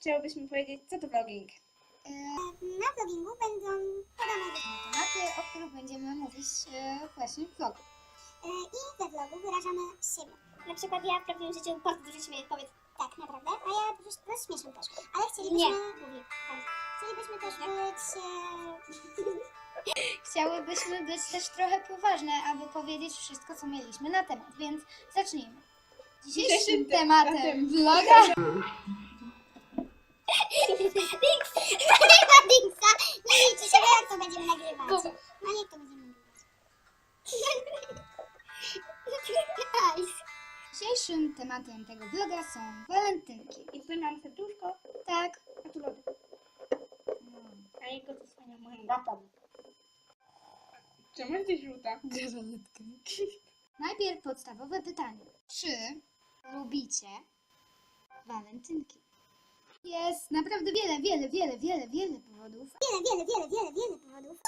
chciałybyśmy powiedzieć, co to vlogging? E, Na vlogingu będą podane różne tematy, o których będziemy mówić e, właśnie w vlogu. E, I we vlogu wyrażamy siebie. Na przykład ja w prawdziwym życiu bardzo dużo śmieję, powiedz tak naprawdę, a ja po prostu też. Ale chcielibyśmy... Nie. Tak. Chcielibyśmy też być... Chciałybyśmy być też trochę poważne, aby powiedzieć wszystko, co mieliśmy na temat, więc zacznijmy. Dzisiejszym tematem vloga Dings! Nie ma Dingsa! Nie liczy się, jak to będziemy nagrywać. Bo- No jak to będziemy nagrywać? Dzisiejszym tematem tego vloga są walentynki. I tutaj mam serduszko, Tak. a tu lody. A jego zasłania moją łapą. Czemu jesteś żółta? Najpierw podstawowe pytanie. Czy lubicie walentynki? Jest naprawdę wiele, wiele, wiele, wiele, wiele powodów, Wiele, wiele, wiele, wiele, wiele powodów.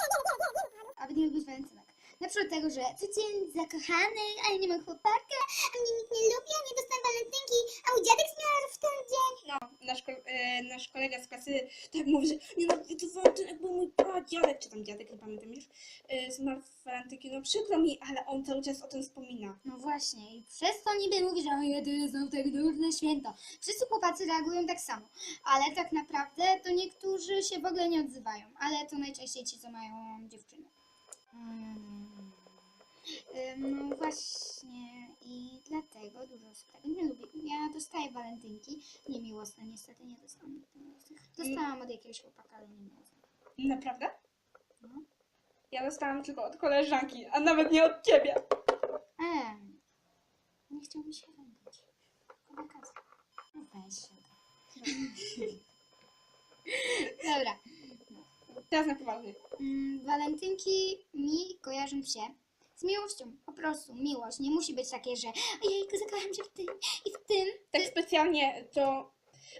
aby nie lubić walentynek. Na przykład tego, że codziennie zakochany, a ja nie mam chłopaka. A mnie nikt nie lubi, a nie dostałem walentynki, a mój dziadek zmarł w ten dzień. No, nasz, e, nasz kolega z klasy tak mówi, że nie no, to walentynek był mój pradziadek, czy tam dziadek, nie pamiętam już, e, zmarł w walentynki. No przykro mi, ale on cały czas o tym wspomina. No właśnie, i przez to niby mówi, że ojej, to znowu tak durne święto. Wszyscy chłopacy reagują tak samo, ale tak naprawdę to niektórzy się w ogóle nie odzywają, ale to najczęściej ci, co mają dziewczyny. Mm. No właśnie i dlatego dużo osób tego nie lubi. Ja dostaję walentynki, niemiłosne niestety, nie dostałam. Dostałam od jakiegoś chłopaka, ale nie miłosnych. Naprawdę? No. Ja dostałam tylko od koleżanki, a nawet nie od ciebie. Em, nie chciał mi się wędzić. Wakacje. No weź się. Dobra. Teraz na poważnie. Mm, walentynki mi kojarzą się z miłością. Po prostu miłość. Nie musi być takie, że ojejku, zakocham się w tym i w tym. Tak specjalnie to...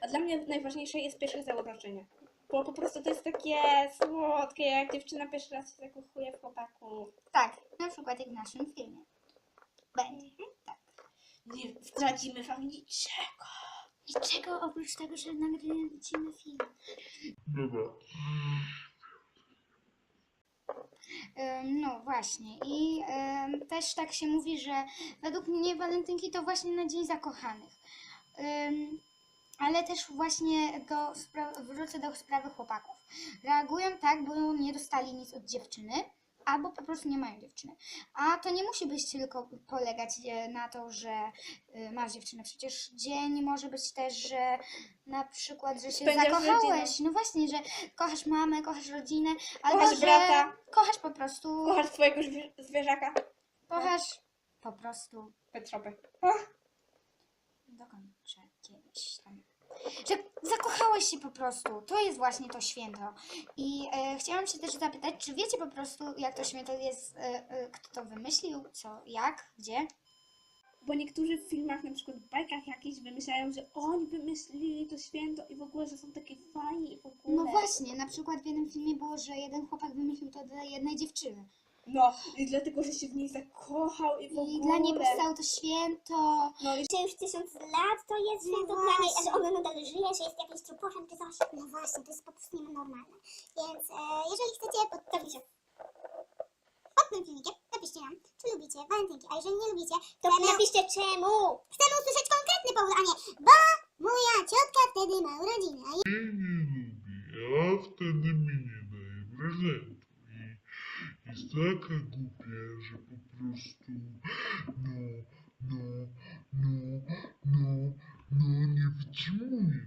A dla mnie najważniejsze jest pierwsze zobaczenie. Bo po prostu to jest takie słodkie, jak dziewczyna pierwszy raz się zakochuje w chłopaku. Tak, na przykład jak w naszym filmie. Będzie. Tak. Nie zdradzimy wam niczego. Niczego oprócz tego, że nagradzimy film. Dobra. No właśnie i też tak się mówi, że według mnie walentynki to właśnie na dzień zakochanych. Ale też właśnie do wrócę do sprawy chłopaków. Reagują tak, bo nie dostali nic od dziewczyny, albo po prostu nie mają dziewczyny. A to nie musi być tylko polegać e, na to, że y, masz dziewczynę. Przecież dzień może być też, że na przykład, że się Spędzasz z zakochałeś. No właśnie, że kochasz mamę, kochasz rodzinę, albo Kochasz że brata. kochasz po prostu Kochasz swojego zwie- zwierzaka? Kochasz po prostu Petropy. dokończę kiedyś tam. Że zakochałeś się po prostu. To jest właśnie to święto. I e, chciałam się też zapytać, czy wiecie po prostu, jak to święto jest, e, e, kto to wymyślił, co, jak, gdzie? Bo niektórzy w filmach, na przykład w bajkach jakichś wymyślają, że oni wymyślili to święto i w ogóle, że są takie fajni i w ogóle. No właśnie, na przykład w jednym filmie było, że jeden chłopak wymyślił to dla jednej dziewczyny. No, i dlatego, że się w niej zakochał i w ogóle. I dla niej powstało to święto. No i Że już tysiąc lat to jest No święto dla niej, a że ona nadal żyje, że jest jakimś truposzem czy coś. No właśnie, to jest po prostu nienormalne. Więc e, jeżeli chcecie, podstawicie pod tym filmikiem, napiszcie nam, czy lubicie walentynki, a jeżeli nie lubicie, to napiszcie czemu. Chcemy usłyszeć konkretny powód, a nie, bo moja ciotka wtedy ma urodziny, a Mnie nie lubi, a wtedy mi nie daje prezentu. I jest taka głupia, że po prostu no, no, no, no, no nie wytrzymuje.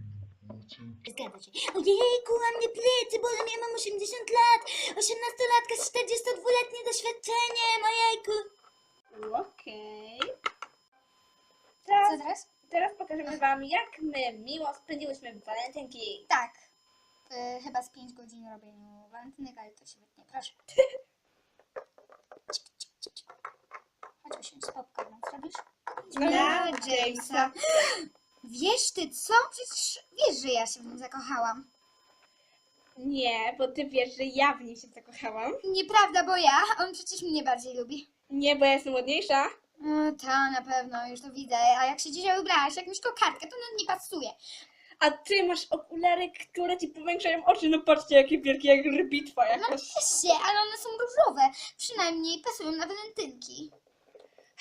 No, cały Zgadza się. Ojejku, a mnie plecy, bo ja mam 80 lat. 18-latka z 42-letnim doświadczeniem, ojejku. okej. Co Teraz, teraz? teraz pokażemy wam, jak my miło spędziłyśmy walentynki. Tak. E, chyba z 5 godzin robieniu walentynek, ale to się wytnie. Proszę. Chodź usiądź z popcornem, zrobisz? Dla Jamesa. Wiesz ty co? Przecież wiesz, że ja się w nim zakochałam. Nie, bo ty wiesz, że ja w niej się zakochałam. Nieprawda, bo ja, on przecież mnie bardziej lubi. Nie, bo ja jestem ładniejsza. No ta, na pewno, już to widzę. A jak się dzisiaj ubrałaś, jakąś kokardkę, to no nie pasuje. A ty masz okulary, które ci powiększają oczy. No patrzcie, jakie wielkie, jak rybitwa No jakaś. się, ale one są różowe. Przynajmniej pasują na walentynki.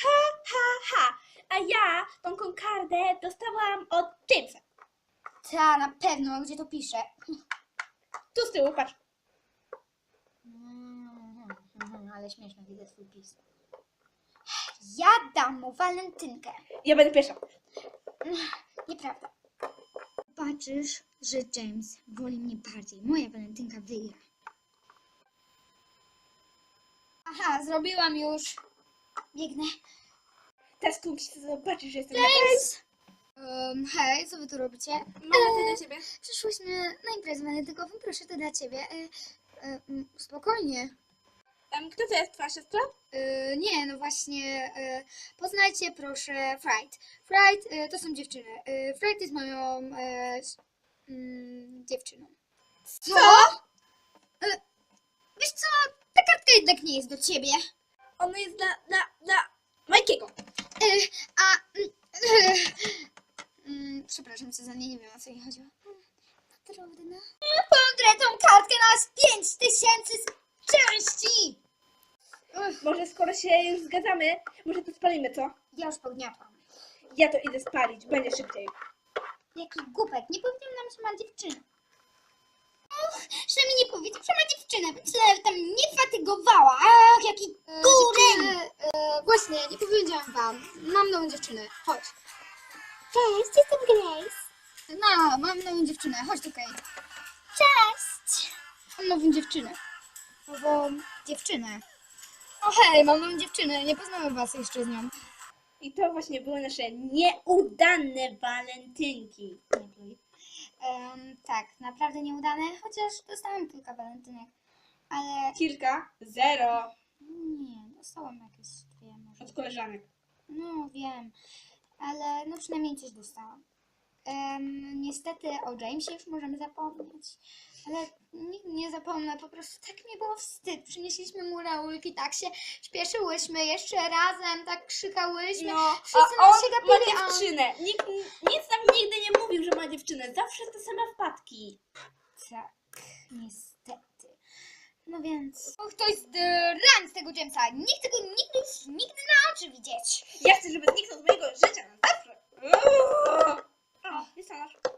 Ha, ha. A ja tą konkardę dostałam od Jamesa. Ta, na pewno, gdzie to pisze. Tu z tyłu, patrz. Mm, ale śmieszne, widzę twój pis. Ja dam mu walentynkę. Ja będę pierwsza. Nieprawda. Patrzysz, że James woli mnie bardziej. Moja walentynka wygra. Aha, zrobiłam już. Biegnę. Teraz tu chcę zobaczyć, że jestem James! Um, hej, co wy tu robicie? Mama, to dla ciebie. Przyszłyśmy na imprezę walentynkową, proszę, to dla ciebie. E, e, spokojnie. Em, kto to jest twoja siostra? E, nie, no właśnie, e, poznajcie proszę Fright. Fright e, to są dziewczyny. E, Fright jest moją e, s- mm, dziewczyną. Co? E, wiesz co, ta kartka jednak nie jest do ciebie. Ona jest dla, dla, dla Majkiego. E, a... mm, e, mm, przepraszam cię za nie, nie wiem o co jej chodziło. Trudno. Pogrę tą kartkę na 5 tysięcy części! Może skoro się już zgadzamy, może to spalimy, co? Ja już pogniatłam. Ja to idę spalić, będzie szybciej. Jaki głupek, nie powiedział nam, że ma dziewczynę. Och, że mi nie powiedział, że ma dziewczynę, więc tyle tam nie fatygowała. Ach, jaki góreń! E, właśnie, nie powiedziałam wam. Mam nową dziewczynę. Chodź. Cześć, jestem Grace. No, mam nową dziewczynę, chodź tutaj. Cześć. Mam nową dziewczynę. Nową dziewczynę. O hej, mam nową dziewczynę, nie poznałem was jeszcze z nią. I to właśnie były nasze nieudane walentynki. Nie pluj. Em, tak, naprawdę nieudane, chociaż dostałam kilka walentynek. Ale Kilka, zero nie, dostałam jakieś dwie może. od koleżanek. No wiem, ale no przynajmniej coś dostałam. Em, niestety o Jamesie już możemy zapomnieć. Ale nigdy nie zapomnę, po prostu tak mi było wstyd. Przynieśliśmy mu laurki, tak się śpieszyłyśmy, jeszcze razem tak krzykałyśmy. No, Wszyscy a on nas się ma gapili, a- dziewczynę. Nikt, nic nam nigdy nie mówił, że ma dziewczynę. Zawsze te same wpadki. Tak, niestety. No więc... Och, to jest e, ran z tego Jamesa. Nie chcę go nigdy nigdy na oczy widzieć. Ja chcę, żeby zniknął z mojego życia na zawsze. Uuu. O, jest nasz.